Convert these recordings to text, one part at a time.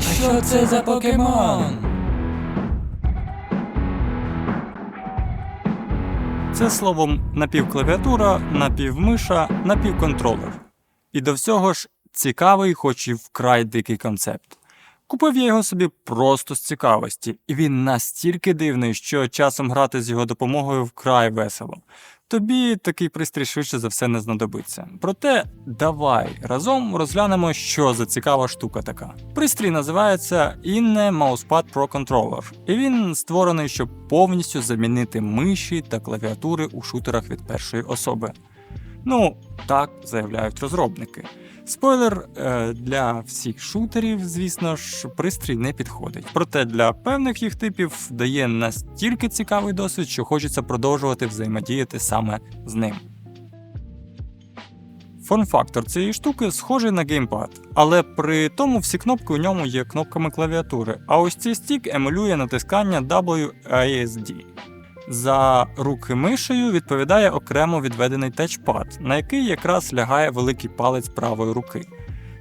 Що це за покемон? Це словом напівклавіатура, напівмиша, напівконтролер. І до всього ж цікавий, хоч і вкрай дикий концепт. Купив я його собі просто з цікавості, і він настільки дивний, що часом грати з його допомогою вкрай весело. Тобі такий пристрій швидше за все не знадобиться. Проте давай разом розглянемо, що за цікава штука така. Пристрій називається Inne Mousepad Pro Controller, і він створений, щоб повністю замінити миші та клавіатури у шутерах від першої особи. Ну, так заявляють розробники. Спойлер е, для всіх шутерів, звісно ж, пристрій не підходить. Проте для певних їх типів дає настільки цікавий досвід, що хочеться продовжувати взаємодіяти саме з ним. Форм-фактор цієї штуки схожий на геймпад, але при тому всі кнопки у ньому є кнопками клавіатури, а ось цей стік емулює натискання WASD. За руки мишею відповідає окремо відведений тачпад, на який якраз лягає великий палець правої руки.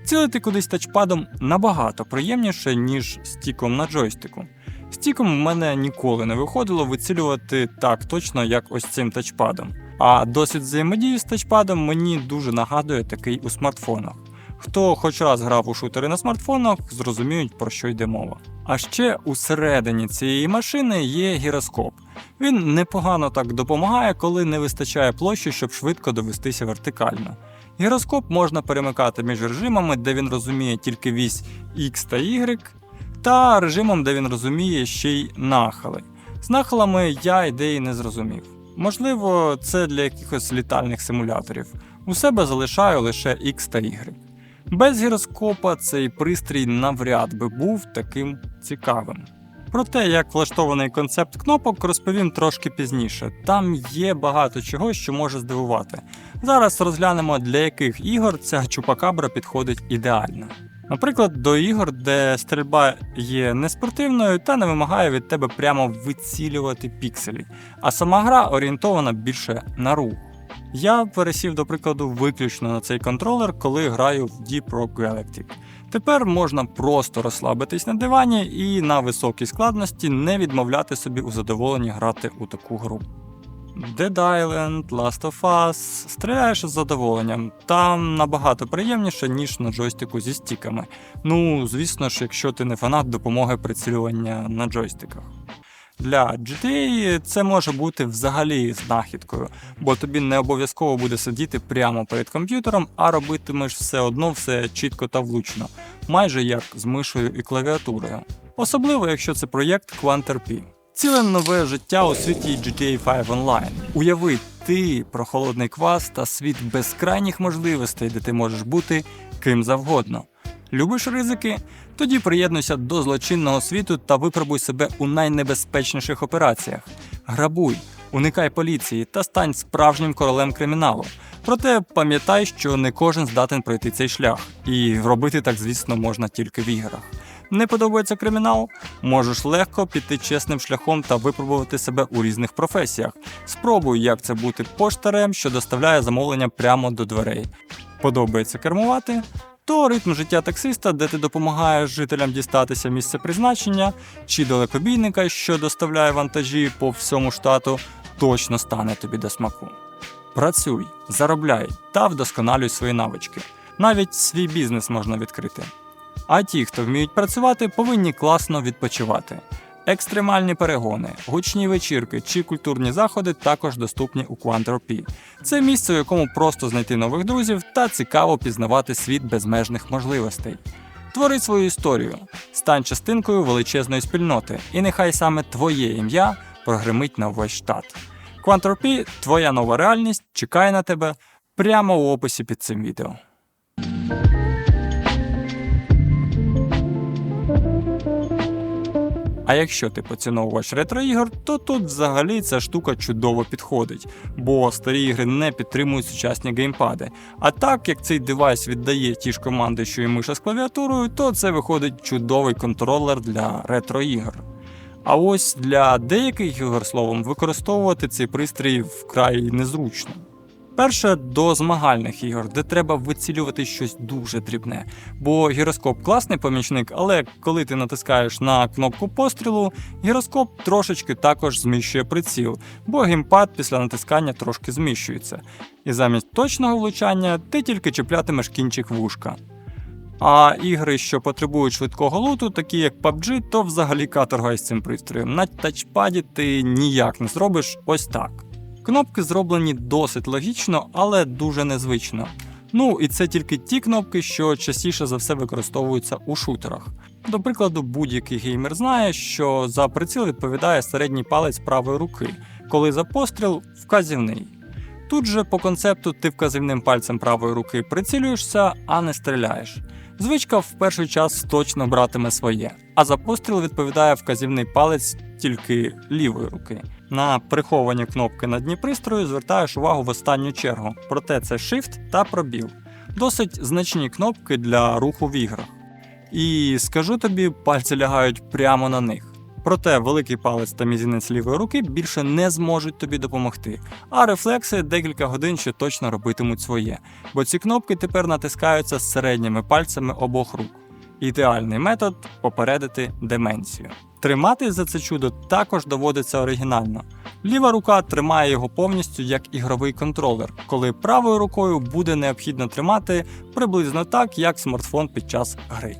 Цілити кудись тачпадом набагато приємніше, ніж стіком на джойстику. Стіком в мене ніколи не виходило вицілювати так точно, як ось цим тачпадом. А досвід взаємодії з тачпадом мені дуже нагадує такий у смартфонах. Хто хоч раз грав у шутери на смартфонах, зрозуміють про що йде мова. А ще усередині цієї машини є гіроскоп. Він непогано так допомагає, коли не вистачає площі, щоб швидко довестися вертикально. Гіроскоп можна перемикати між режимами, де він розуміє тільки вісь X та Y, та режимом, де він розуміє ще й нахили. З нахилами я ідеї не зрозумів. Можливо, це для якихось літальних симуляторів. У себе залишаю лише X та Y. Без гіроскопа цей пристрій навряд би був таким цікавим. Про те, як влаштований концепт кнопок, розповім трошки пізніше. Там є багато чого, що може здивувати. Зараз розглянемо, для яких ігор ця чупакабра підходить ідеально. Наприклад, до ігор, де стрільба є неспортивною та не вимагає від тебе прямо вицілювати пікселі, а сама гра орієнтована більше на рух. Я пересів, до прикладу, виключно на цей контролер, коли граю в Deep Rock Galactic. Тепер можна просто розслабитись на дивані і на високій складності не відмовляти собі у задоволенні грати у таку гру. Dead Island, Last of Us, стріляєш із задоволенням. Там набагато приємніше, ніж на джойстику зі стіками. Ну, звісно ж, якщо ти не фанат допомоги прицілювання на джойстиках. Для GTA це може бути взагалі знахідкою, бо тобі не обов'язково буде сидіти прямо перед комп'ютером, а робитимеш все одно все чітко та влучно, майже як з мишою і клавіатурою. Особливо, якщо це проєкт QuantRP. Ціле нове життя у світі GTA 5 Online. Уяви, ти про холодний квас та світ безкрайніх можливостей, де ти можеш бути ким завгодно. Любиш ризики? Тоді приєднуйся до злочинного світу та випробуй себе у найнебезпечніших операціях. Грабуй, уникай поліції та стань справжнім королем криміналу. Проте пам'ятай, що не кожен здатен пройти цей шлях, і робити так, звісно, можна тільки в іграх. Не подобається кримінал? Можеш легко піти чесним шляхом та випробувати себе у різних професіях. Спробуй, як це бути поштарем, що доставляє замовлення прямо до дверей. Подобається кермувати? То ритм життя таксиста, де ти допомагаєш жителям дістатися місця призначення, чи далекобійника, що доставляє вантажі по всьому штату, точно стане тобі до смаку. Працюй, заробляй та вдосконалюй свої навички. Навіть свій бізнес можна відкрити. А ті, хто вміють працювати, повинні класно відпочивати. Екстремальні перегони, гучні вечірки чи культурні заходи також доступні у QuantRP. Це місце, у якому просто знайти нових друзів та цікаво пізнавати світ безмежних можливостей. Твори свою історію, стань частинкою величезної спільноти, і нехай саме твоє ім'я прогремить на весь штат. QuantRP – твоя нова реальність чекає на тебе прямо у описі під цим відео. А якщо ти поціновувач ретро-ігор, то тут взагалі ця штука чудово підходить, бо старі ігри не підтримують сучасні геймпади. А так як цей девайс віддає ті ж команди, що і миша з клавіатурою, то це виходить чудовий контролер для ретро-ігор. А ось для деяких ігор словом використовувати цей пристрій вкрай незручно. Перше до змагальних ігор, де треба вицілювати щось дуже дрібне. Бо гіроскоп класний помічник, але коли ти натискаєш на кнопку пострілу, гіроскоп трошечки також зміщує приціл, бо геймпад після натискання трошки зміщується. І замість точного влучання ти тільки чіплятимеш кінчик вушка. А ігри, що потребують швидкого луту, такі як PUBG, то взагалі каторга із цим пристроєм. На тачпаді ти ніяк не зробиш ось так. Кнопки зроблені досить логічно, але дуже незвично. Ну і це тільки ті кнопки, що частіше за все використовуються у шутерах. До прикладу, будь-який геймер знає, що за приціл відповідає середній палець правої руки, коли за постріл вказівний. Тут же по концепту ти вказівним пальцем правої руки прицілюєшся, а не стріляєш. Звичка в перший час точно братиме своє, а за постріл відповідає вказівний палець тільки лівої руки. На приховані кнопки на дні пристрою звертаєш увагу в останню чергу, проте це Shift та пробіл. Досить значні кнопки для руху в іграх. І скажу тобі, пальці лягають прямо на них. Проте великий палець та мізинець лівої руки більше не зможуть тобі допомогти, а рефлекси декілька годин ще точно робитимуть своє, бо ці кнопки тепер натискаються з середніми пальцями обох рук. Ідеальний метод попередити деменцію. Тримати за це чудо також доводиться оригінально. Ліва рука тримає його повністю як ігровий контролер, коли правою рукою буде необхідно тримати приблизно так, як смартфон під час гри.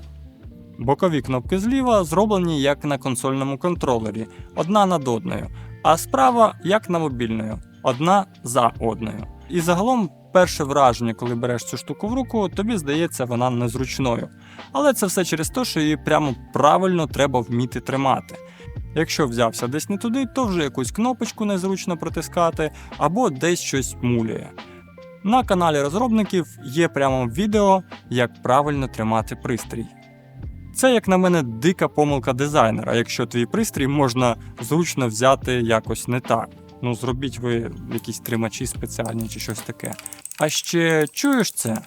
Бокові кнопки зліва зроблені як на консольному контролері, одна над одною, а справа як на мобільною, одна за одною. І загалом перше враження, коли береш цю штуку в руку, тобі здається вона незручною. Але це все через те, що її прямо правильно треба вміти тримати. Якщо взявся десь не туди, то вже якусь кнопочку незручно протискати або десь щось муляє. На каналі розробників є прямо відео, як правильно тримати пристрій. Це, як на мене, дика помилка дизайнера, якщо твій пристрій можна зручно взяти якось не так. Ну, зробіть ви якісь тримачі спеціальні чи щось таке. А ще чуєш це?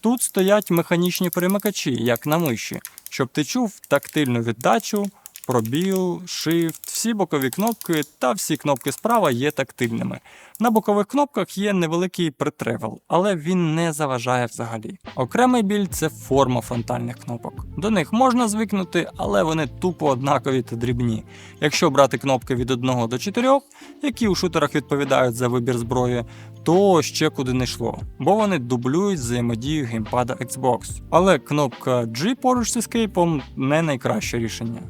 Тут стоять механічні перемикачі, як на миші, щоб ти чув тактильну віддачу, пробіл, shift, всі бокові кнопки та всі кнопки справа є тактильними. На бокових кнопках є невеликий притревел, але він не заважає взагалі. Окремий біль це форма фронтальних кнопок. До них можна звикнути, але вони тупо однакові та дрібні. Якщо брати кнопки від 1 до 4, які у шутерах відповідають за вибір зброї, то ще куди не йшло, бо вони дублюють взаємодію геймпада Xbox. Але кнопка G поруч з Escape не найкраще рішення.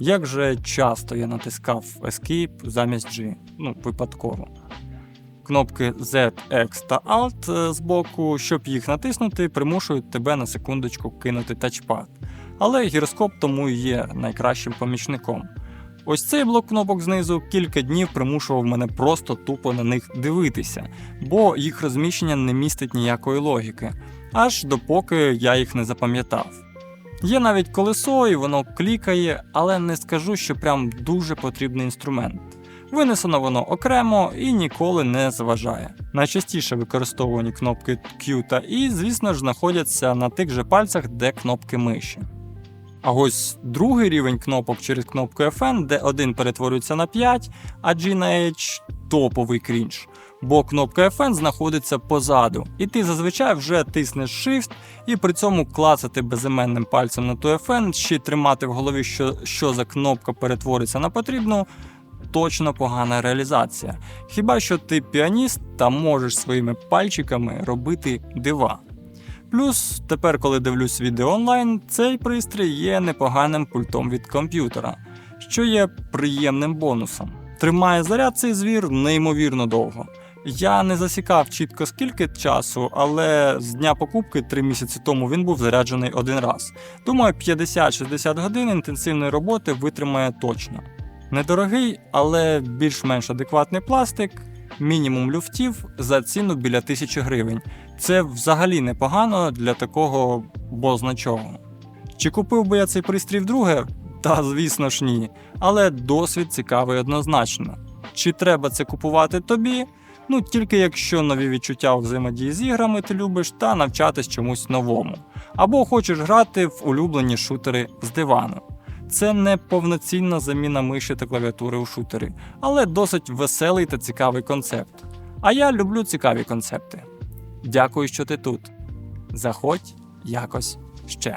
Як же часто я натискав Escape замість G, ну випадково. Кнопки Z, X та Alt е, збоку, щоб їх натиснути, примушують тебе на секундочку кинути тачпад. Але гіроскоп тому і є найкращим помічником. Ось цей блок кнопок знизу кілька днів примушував мене просто тупо на них дивитися, бо їх розміщення не містить ніякої логіки, аж допоки я їх не запам'ятав. Є навіть колесо, і воно клікає, але не скажу, що прям дуже потрібний інструмент. Винесено воно окремо і ніколи не заважає. Найчастіше використовувані кнопки Q та E, звісно ж, знаходяться на тих же пальцях, де кнопки миші. А ось другий рівень кнопок через кнопку FN, де один перетворюється на 5, а G на H топовий крінж. Бо кнопка FN знаходиться позаду, і ти зазвичай вже тиснеш Shift, і при цьому клацати безіменним пальцем на ту FN, ще тримати в голові, що, що за кнопка перетвориться на потрібну. Точно погана реалізація. Хіба що ти піаніст та можеш своїми пальчиками робити дива. Плюс, тепер, коли дивлюсь відео онлайн, цей пристрій є непоганим пультом від комп'ютера, що є приємним бонусом. Тримає заряд цей звір неймовірно довго. Я не засікав чітко скільки часу, але з дня покупки 3 місяці тому він був заряджений один раз. Думаю, 50-60 годин інтенсивної роботи витримає точно. Недорогий, але більш-менш адекватний пластик, мінімум люфтів за ціну біля 1000 гривень. Це взагалі непогано для такого бозна чого. Чи купив би я цей пристрій вдруге? Та звісно ж ні. Але досвід цікавий однозначно. Чи треба це купувати тобі? Ну тільки якщо нові відчуття у взаємодії з іграми ти любиш та навчатись чомусь новому. Або хочеш грати в улюблені шутери з дивану. Це не повноцінна заміна миші та клавіатури у шутері, але досить веселий та цікавий концепт. А я люблю цікаві концепти. Дякую, що ти тут. Заходь якось ще.